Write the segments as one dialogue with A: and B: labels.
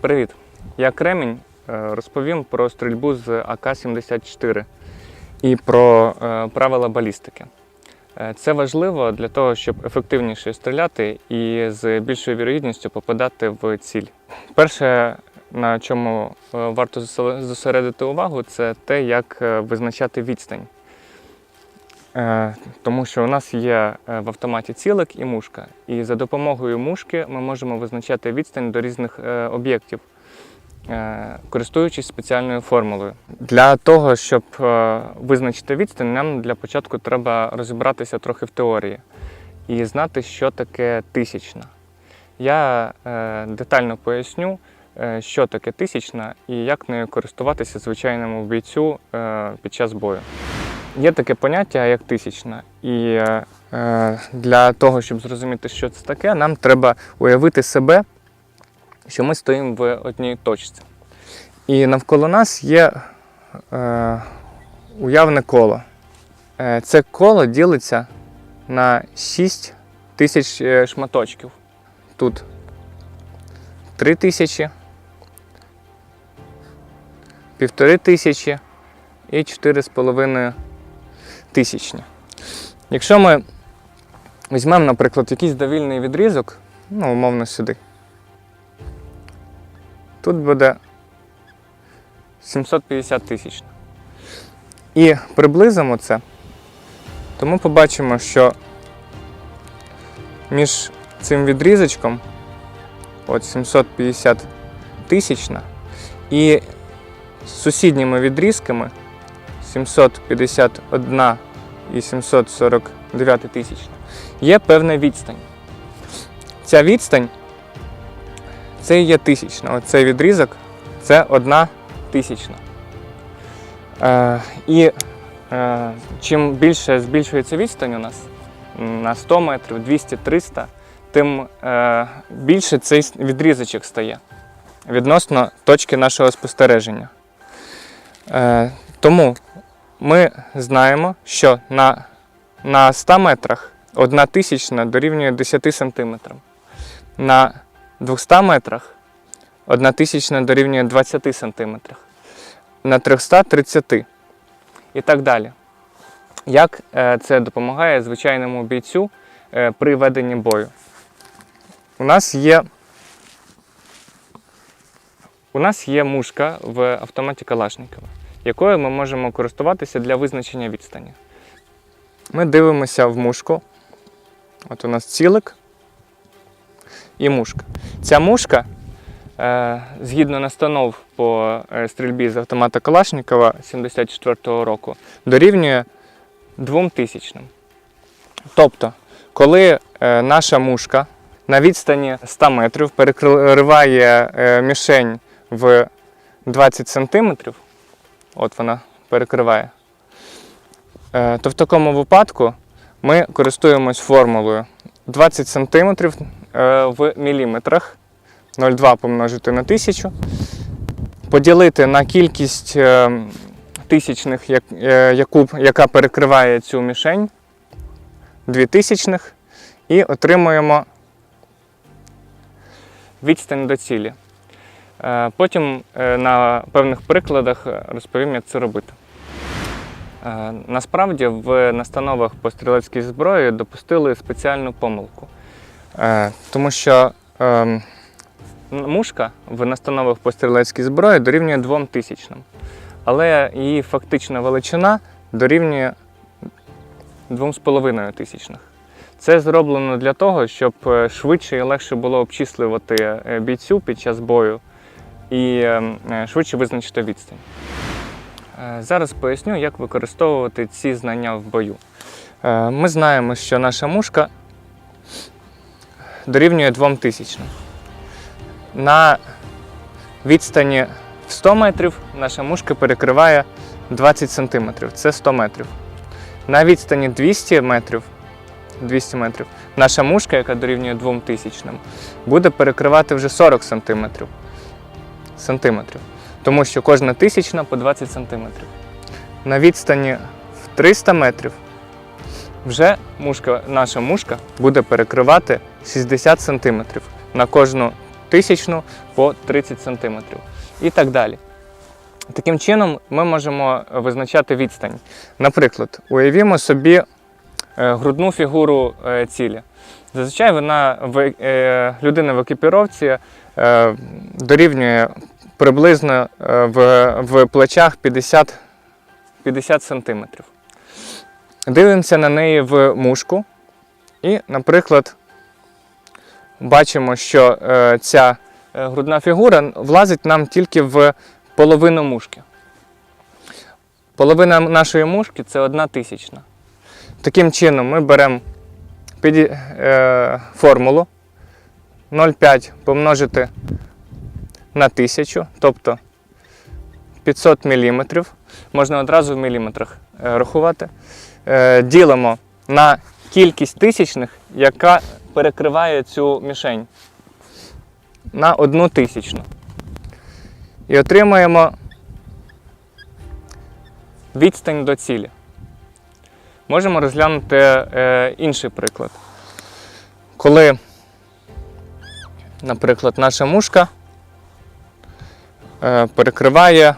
A: Привіт! Я Кремінь. Е, Розповім про стрільбу з АК-74 і про е, правила балістики. Е, Це важливо для того, щоб ефективніше стріляти і з більшою вірогідністю попадати в ціль. Перше, на чому варто зосередити увагу, це те, як визначати відстань. Е, Тому що у нас є е, в автоматі цілик і мушка. І за допомогою мушки ми можемо визначати відстань до різних е, об'єктів, користуючись спеціальною формулою. Для того, щоб визначити відстань, нам для початку треба розібратися трохи в теорії і знати, що таке тисячна. Я детально поясню, що таке тисячна і як нею користуватися звичайному бійцю під час бою. Є таке поняття як тисячна, і е, для того, щоб зрозуміти, що це таке, нам треба уявити себе, що ми стоїмо в одній точці. І навколо нас є е, уявне коло. Е, це коло ділиться на 6 тисяч шматочків. Тут 3 тисячі, півтори тисячі і 4,5 тисячні. Якщо ми візьмемо, наприклад, якийсь довільний відрізок, ну, умовно сюди, тут буде 750 тисяч. І приблизимо це, то ми побачимо, що між цим відрізочком, от 750 тисячна, і сусідніми відрізками 751 і 749 тисячна, є певна відстань. Ця відстань це є тисячна. Оцей відрізок це одна тисячна. Е, і е, чим більше збільшується відстань у нас на 100 метрів, 200, 300, тим е, більше цей відрізочок стає відносно точки нашого спостереження. Е, тому ми знаємо, що на, на 100 метрах одна тисячна дорівнює 10 сантиметрам. На 200 метрах одна тисячна дорівнює 20 сантиметрах. На 300 30 і так далі. Як е, це допомагає звичайному бійцю е, при веденні бою? У нас є у нас є мушка в автоматі Калашникова, якою ми можемо користуватися для визначення відстані. Ми дивимося в мушку. От у нас цілик і мушка. Ця мушка, е, згідно настанов по е, стрільбі з автомата Калашникова 74-го року, дорівнює 2000. Тобто, коли е, наша мушка на відстані 100 метрів перекриває мішень в 20 сантиметрів, от вона перекриває, е, то в такому випадку ми користуємось формулою 20 сантиметрів е, в міліметрах 0,2 помножити на 1000, поділити на кількість е, тисячних, яку, яка перекриває цю мішень, 2 тисячних, і отримуємо відстань до цілі. Е, Потім е, на певних прикладах розповім, як це робити. Е, Насправді в настановах по стрілецькій зброї допустили спеціальну помилку. Тому що ем, мушка в настановах по стрілецькій зброї дорівнює 2 тисячним, але її фактична величина дорівнює 2,5 тисячних. Це зроблено для того, щоб швидше і легше було обчислювати бійцю під час бою і е, е, швидше визначити відстань. Е, Зараз поясню, як використовувати ці знання в бою. Е, Ми знаємо, що наша мушка дорівнює 2 тисячним. На відстані в 100 метрів наша мушка перекриває 20 сантиметрів. Це 100 метрів. На відстані 200 метрів 200 метрів. Наша мушка, яка дорівнює 2 тисячним, буде перекривати вже 40 сантиметрів. Сантиметрів. Тому що кожна тисячна по 20 сантиметрів. На відстані в 300 метрів вже мушка, наша мушка буде перекривати 60 сантиметрів на кожну тисячну по 30 см і так далі. Таким чином ми можемо визначати відстань. Наприклад, уявімо собі е, грудну фігуру е, цілі. Зазвичай вона е, людина в екіпіровці е, дорівнює приблизно е, в, в плечах 50, 50 см. Дивимося на неї в мушку і, наприклад, бачимо, що ця грудна фігура влазить нам тільки в половину мушки. Половина нашої мушки це одна тисячна. Таким чином ми беремо піді- е, формулу 0,5 помножити на 1000, тобто 500 мм. Можна одразу в міліметрах е, рахувати. Е, ділимо на кількість тисячних, яка перекриває цю мішень на одну тисячну. І отримаємо відстань до цілі. Можемо розглянути е, інший приклад. Коли, наприклад, наша мушка е, перекриває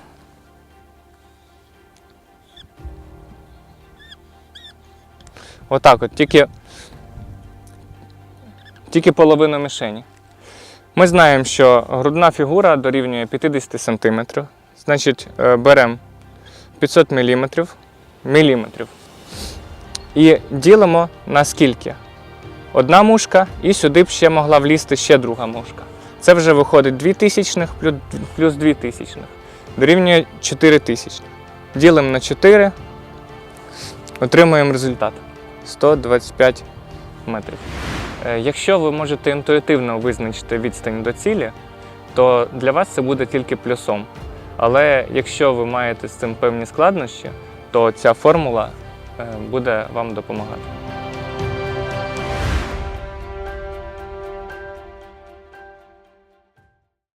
A: отак от, тільки, тільки половину мішені. Ми знаємо, що грудна фігура дорівнює 50 см. Значить, е, беремо 500 мм, міліметрів і ділимо на скільки? Одна мушка, і сюди б ще могла влізти ще друга мушка. Це вже виходить 2 тисячних плюс- плюс 2 тисячних. Дорівнює 4 тисячних. Ділимо на 4, отримуємо результат 125 метрів. Е, Якщо ви можете інтуїтивно визначити відстань до цілі, то для вас це буде тільки плюсом. Але якщо ви маєте з цим певні складнощі, то ця формула буде вам допомагати.